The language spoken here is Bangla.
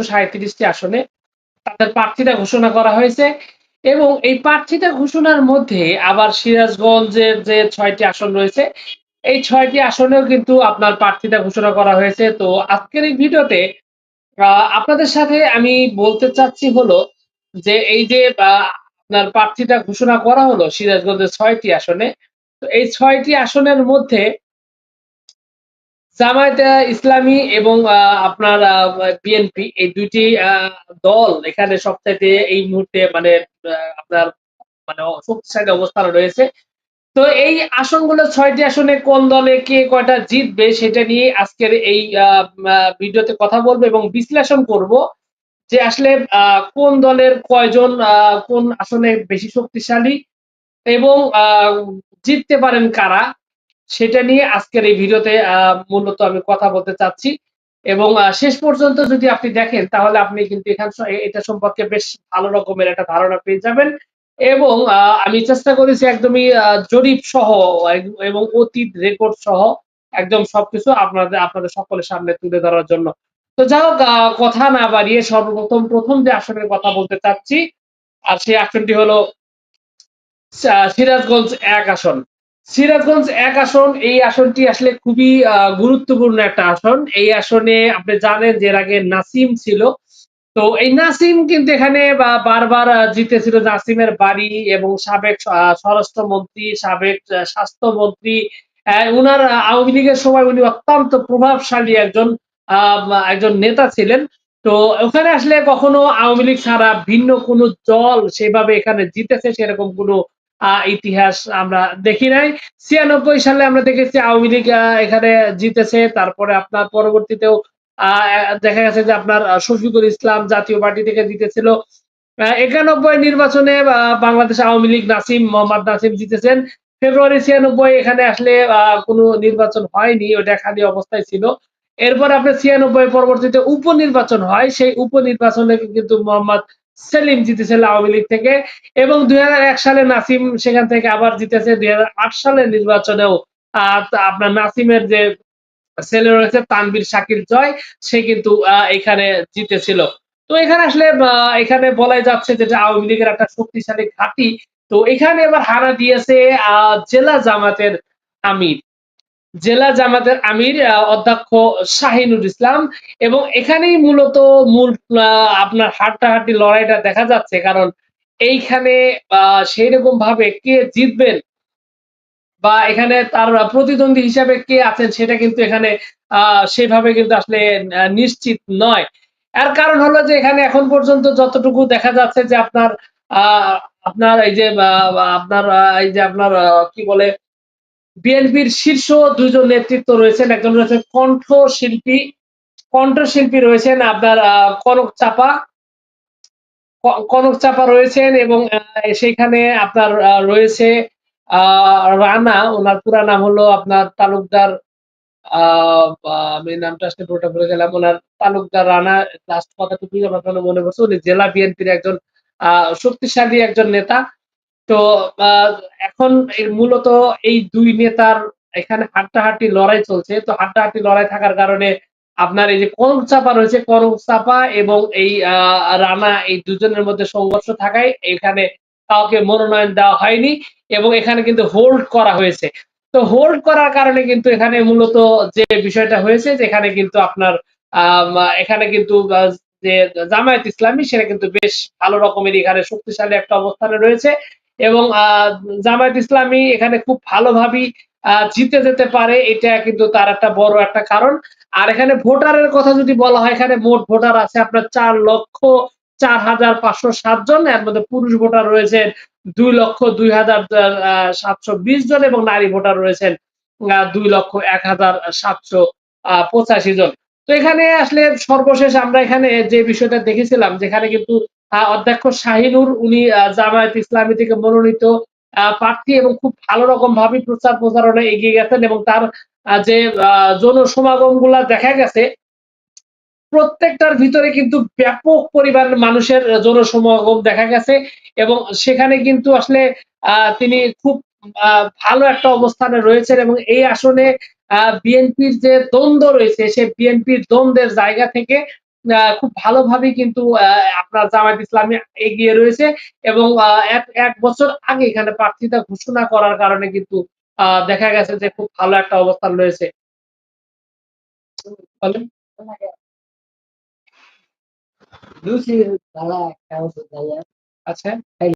একশো সাঁত্রিশটি আসনে তাদের প্রার্থীতা ঘোষণা করা হয়েছে এবং এই প্রার্থীতা ঘোষণার মধ্যে আবার সিরাজগঞ্জের যে ছয়টি আসন রয়েছে, এই ছয়টি আসনেও কিন্তু আপনার প্রার্থীতা ঘোষণা করা হয়েছে। তো আজকের এই ভিডিওতে আপনাদের সাথে আমি বলতে চাচ্ছি হলো যে এই যে আপনার প্রার্থীটা ঘোষণা করা হলো সিরাজগঞ্জের ছয়টি আসনে, তো এই ছয়টি আসনের মধ্যে জামায়াতে ইসলামী এবং আপনার বিএনপি এই দুইটি দল এখানে সবচাইতে এই মুহূর্তে মানে আপনার মানে শক্তিশালী অবস্থান রয়েছে। তো এই আসনগুলো ছয়টি আসনে কোন দলে কে কয়টা জিতবে সেটা নিয়ে আজকের এই ভিডিওতে কথা বলব এবং বিশ্লেষণ করব যে আসলে কোন দলের কয়জন কোন আসনে বেশি শক্তিশালী এবং জিততে পারেন কারা। সেটা নিয়ে আজকের এই ভিডিওতে মূলত আমি কথা বলতে চাচ্ছি। এবং শেষ পর্যন্ত যদি আপনি দেখেন, তাহলে আপনি কিন্তু এখান এটা সম্পর্কে বেশ ভালো রকমের একটা ধারণা পেয়ে যাবেন। এবং আমি চেষ্টা করেছি একদমই জরিপ সহ এবং অতীত রেকর্ড সহ একদম সবকিছু আপনাদের আপনাদের সকলের সামনে তুলে ধরার জন্য। তো যাই হোক কথা না বাড়িয়ে সর্বপ্রথম, প্রথম যে আসনের কথা বলতে চাচ্ছি, আর সেই আসনটি হলো সিরাজগঞ্জ এক আসন। সিরাজগঞ্জ এক আসন, এই আসনটি আসলে খুবই গুরুত্বপূর্ণ একটা আসন। এই আসনে আপনি জানেন যে এর আগে নাসিম ছিল। তো এই নাসিম কিন্তু এখানে বারবার জিতেছিল নাসিমের বাড়ি এবং সাবেক স্বরাষ্ট্রমন্ত্রী, সাবেক স্বাস্থ্যমন্ত্রী উনার আওয়ামী লীগের সময় উনি অত্যন্ত প্রভাবশালী একজন একজন নেতা ছিলেন। তো ওখানে আসলে কখনো আওয়ামী লীগ ছাড়া ভিন্ন কোনো দল সেভাবে এখানে জিতেছে, সেরকম কোনো ইতিহাস আমরা দেখি নাই। ছিয়ানব্বই সালে আমরা দেখেছি আওয়ামী লীগ এখানে জিতেছে। তারপরে আপনার পরবর্তীতেও দেখা গেছে যে আপনার শফিকুল ইসলাম জাতীয় পার্টি থেকে জিতেছিল। একানব্বই নির্বাচনে বাংলাদেশ আওয়ামী লীগ নাসিম, মোহাম্মদ নাসিম জিতেছেন। ফেব্রুয়ারি ছিয়ানব্বই এখানে আসলে কোনো নির্বাচন হয়নি ওটা খালি অবস্থায় ছিল। এরপর আপনার ছিয়ানব্বই পরবর্তীতে উপনির্বাচন হয়। সেই উপনির্বাচনে কিন্তু মোহাম্মদ সেলিম জিতেছিল আওয়ামী লীগ থেকে এবং দুই হাজার এক সালে নাসিম সেখান থেকে আবার জিতেছে। দুই হাজার আট সালের নির্বাচনেও আপনার নাসিমের যে ছেলে রয়েছে তানবির শাকিল জয়, সে কিন্তু এখানে জিতেছিল। তো এখানে আসলে এখানে বলাই যাচ্ছে যেটা আওয়ামী লীগের একটা শক্তিশালী ঘাঁটি। তো এখানে এবার হানা দিয়েছে জেলা জামাতের আমির। জেলা জামাতের আমির অধ্যক্ষ শাহিনুর ইসলাম। এবং এখানেই মূলত মূল আপনার হাড্ডাহাড্ডি লড়াইটা দেখা যাচ্ছে। কারণ এইখানে সেই রকম ভাবে কে জিতবেন বা এখানে তার প্রতিদ্বন্দ্বী হিসাবে কে আছেন সেটা কিন্তু এখানে সেভাবে কিন্তু আসলে নিশ্চিত নয়। এর কারণ হলো যে এখানে এখন পর্যন্ত যতটুকু দেখা যাচ্ছে যে আপনার আপনার এই যে আপনার এই যে আপনার কি বলে বিএনপির শীর্ষ দুজন নেতৃত্ব রয়েছেন। একজন রয়েছেন কণ্ঠশিল্পী কণ্ঠশিল্পী রয়েছেন আপনার কনক চাপা। কনক চাপা রয়েছেন এবং সেখানে আপনার রয়েছে রানা। ওনার পুরা নাম হলো আপনার তালুকদার আমি নামটা আসলে পুরোটা গেলাম। ওনার তালুকদার রানা লাস্ট কথাটুকু আমার মনে পড়ছে। উনি জেলা বিএনপির একজন শক্তিশালী একজন নেতা। তো এখন মূলত এই দুই নেতার এখানে হাড্ডাহাড্ডি লড়াই চলছে। তো হাড্ডাহাড্ডি লড়াই থাকার কারণে আপনার এই যে কনক চাপা রয়েছে কনক চাপা এবং এই রানা এই দুজনের মধ্যে সংঘর্ষ থাকায় এখানে কাউকে মনোনয়ন দেওয়া হয়নি এবং এখানে কিন্তু হোল্ড করা হয়েছে। তো হোল্ড করার কারণে কিন্তু এখানে মূলত যে বিষয়টা হয়েছে, যেখানে কিন্তু আপনার এখানে কিন্তু যে জামায়াত ইসলামী, সেটা কিন্তু বেশ ভালো রকমের এখানে শক্তিশালী একটা অবস্থানে রয়েছে। এবং জামায়াত ইসলামী এখানে খুব ভালোভাবেই জিতে যেতে পারে, এটা কিন্তু তার একটা বড় একটা কারণ। আর এখানে ভোটারের কথা যদি বলা হয়, এখানে মোট ভোটার আছে আপনার চার লক্ষ চার হাজার পাঁচশো সাত জন, এর মধ্যে পুরুষ ভোটার রয়েছেন দুই লক্ষ দুই হাজার সাতশো বিশ জন এবং নারী ভোটার রয়েছেন দুই লক্ষ এক হাজার সাতশো পঁচাশি জন। তো এখানে আসলে সর্বশেষ আমরা এখানে যে বিষয়টা দেখেছিলাম, যেখানে কিন্তু অধ্যক্ষ শাহিনুর, উনি জামায়াত ইসলামী থেকে মনোনীত প্রার্থী এবং খুব ভালো রকম ভাবে প্রচার প্রচারণে এগিয়ে গেছেন এবং তার যে জনসমাগমগুলা দেখা গেছে, প্রত্যেকটার ভিতরে কিন্তু ব্যাপক পরিমাণ মানুষের জনসমাগম দেখা গেছে এবং সেখানে কিন্তু আসলে তিনি খুব ভালো একটা অবস্থানে রয়েছেন এবং এই আসনে বিএনপির যে দ্বন্দ্ব রয়েছে, সে বিএনপির দ্বন্দ্বের জায়গা থেকে খুব ভালোভাবে কিন্তু আপনার জামায়াত ইসলামী এগিয়ে রয়েছে এবং এক এক বছর আগে এখানে প্রার্থিতা ঘোষণা করার কারণে কিন্তু আহ, দেখা গেছে যে খুব ভালো একটা অবস্থান রয়েছে। আচ্ছা।